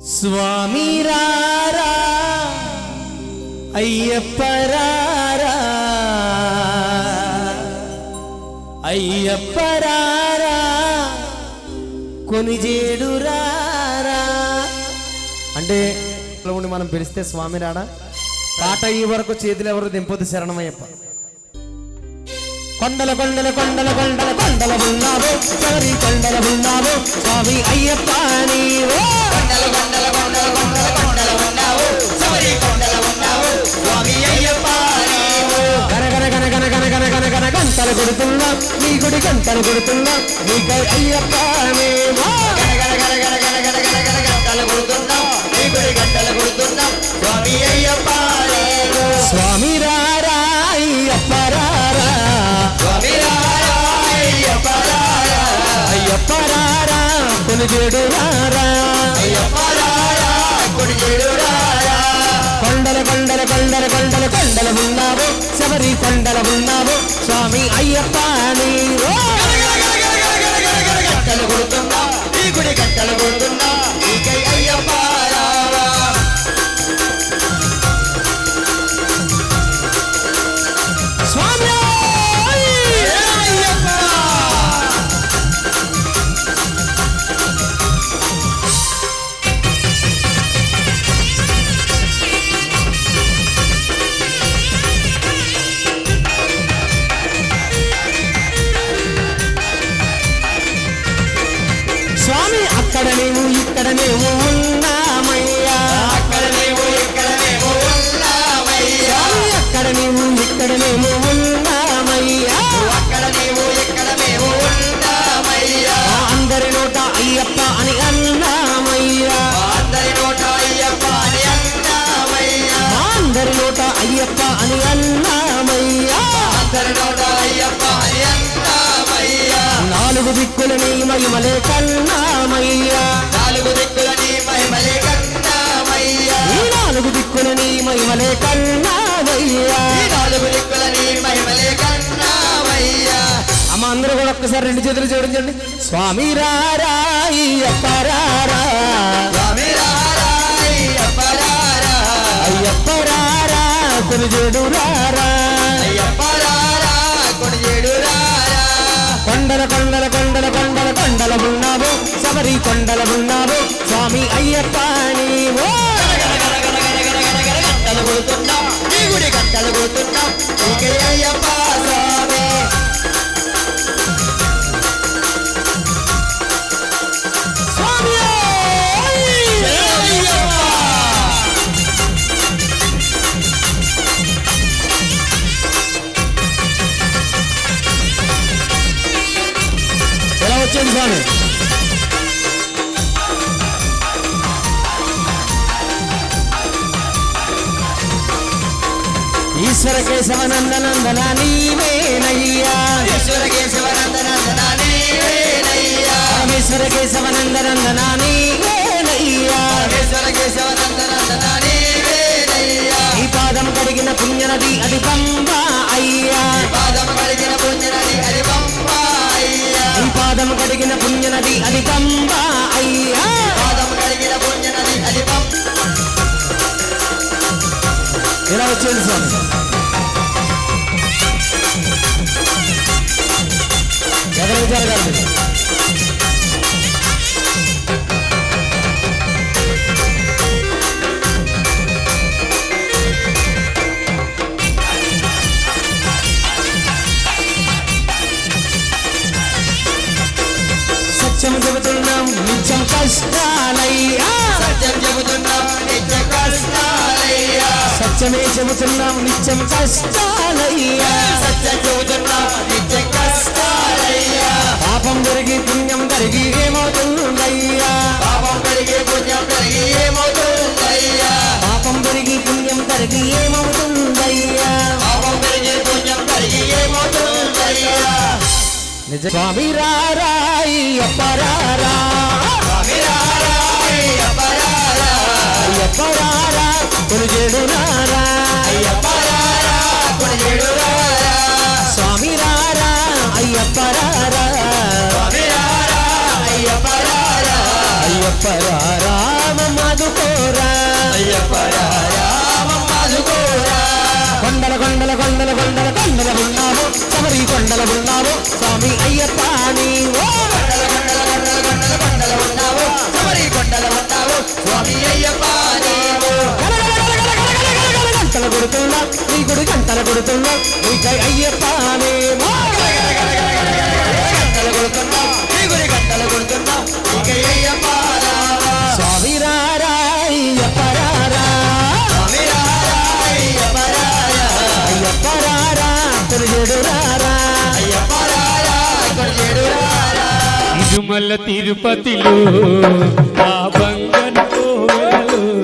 స్వామి రారా అయ్యప్ప రారా అయ్యప్ప రారా కొనిజేడు రారా అంటే ఉండి మనం పిలిస్తే స్వామి రాడా పాట ఈ వరకు చేతులు ఎవరు దింపొద్దు శరణమయ్యప్ప. కొండల కొండల కొండల కొండల కొండల ఉన్నావు కొండల ఉన్నావు స్వామి అయ్యప్ప నీవో. గంటలు కొడుతున్నా నీ గుడి గంటలు కొడుతున్నా నీకై అయ్యప్ప స్వామి రారా స్వామి రారా అయ్యప్ప రారా. రారా అయ్యప్ప రారా రారా. కొండల కొండల కొండల కొండల కొండల ఉన్నావు. శబరి కొండల ఉన్నావు. స్వామి అయ్యప్ప గట్టలు కొడుతున్నా ఈ గుడి కట్టలు కొడుతున్నా. అక్కడ నీవు ఇక్కడ మేము ఉన్నామయ్యా అక్కడ నీవు ఇక్కడ మేము ఉన్నామయ్యా. అందరి నోట అయ్యప్ప అని అన్నామయ్యా. అందరి నోట అయ్యప్ప అని అన్నామయ్యా. అందరి నోట అయ్యప్ప అని అన్నామయ్యా అందరి నోట అయ్యప్ప అని అన్నామయ్యా నాలుగు దిక్కుల నీ మహిమలే కన్నామయ్యా. ఒక్కసారి రెండు చేతులు చూడండి స్వామి రారాయ్యప్పరారా అయ్యప్పరారా కొన్ని చేడు రారా కొండల కొండల కొండల కొండల కొండల ఉన్నావు సబరి కొండల ఉన్నావు స్వామి అయ్యప్ప నీవో. కట్టలు కొడుతున్నా గుడి కట్టలు కొడుతున్నా అయ్యప్ప వచ్చింది స్వామి ఈశ్వర కేశవ నందనందన నీవేనయ్యా. ఈశ్వర కేశవనందనందన నీవేనయ్యా. పరమేశ్వర కేశవ నందనందన నీవేనయ్యా ఈశ్వర కేశవనందనందన నీవేనయ్యా ఈ పాదం కడిగిన పుణ్యనది అది పంబ నది అది పంబ అయ్యా ఇలా వచ్చేది సార్ ఎక్కడ విచారగారు కష్టాలయ్యా సత్యం చెబుతున్నాం నిత్య కష్టాలయ్యా సత్యమే చెబుతున్నాం నిత్యం కష్టాలయ్యా సత్యం చెబుతున్నాం నిత్య కష్టాలయ్యా పాపం జరిగి పుణ్యం జరిగి ఏమవుతుందయ్యా. పాపం కలిగి పుణ్యం కలిగి ఏమవుతుందయ్యా. పాపం జరిగి పుణ్యం జరిగి ఏమవుతుందయ్యా. పాపం కలిగి పుణ్యం కలిగి ఏమవుతుందయ్యా. నిజ స్వామి రారా. అయ్యప్ప అయ్యప్పరారా కొనుజేడు రారా అయ్యప్పరారా కొనుజేడు రారా స్వామి రారా అయ్యప్పరారా స్వామి రారా అయ్యప్పరారా అయ్యప్పరారా మమ్మాదుకోరా అయ్యప్పరారా మమ్మాదుకోరా కొండల కొండల కొండల కొండల కొండల ఉన్నాము సమరి కొండల ఉన్నాము స్వామి అయ్యప్ప నీవో. కొండల కొండల కొండల కొండల కొండల ఉన్నాము సమరి కొండల ఉన్నాము స్వామి అయ్యప్ప కొడుతున్నా నీ గుడి గంటలు కొడుతున్నా నీకై అయ్యప్ప నేమో గంటలు కొడుతున్నా నీ గుడి గంటలు కొడుతున్నా నీ జై అయ్యప్ప తిరుమల తిరుపతిలో ఆ బంగన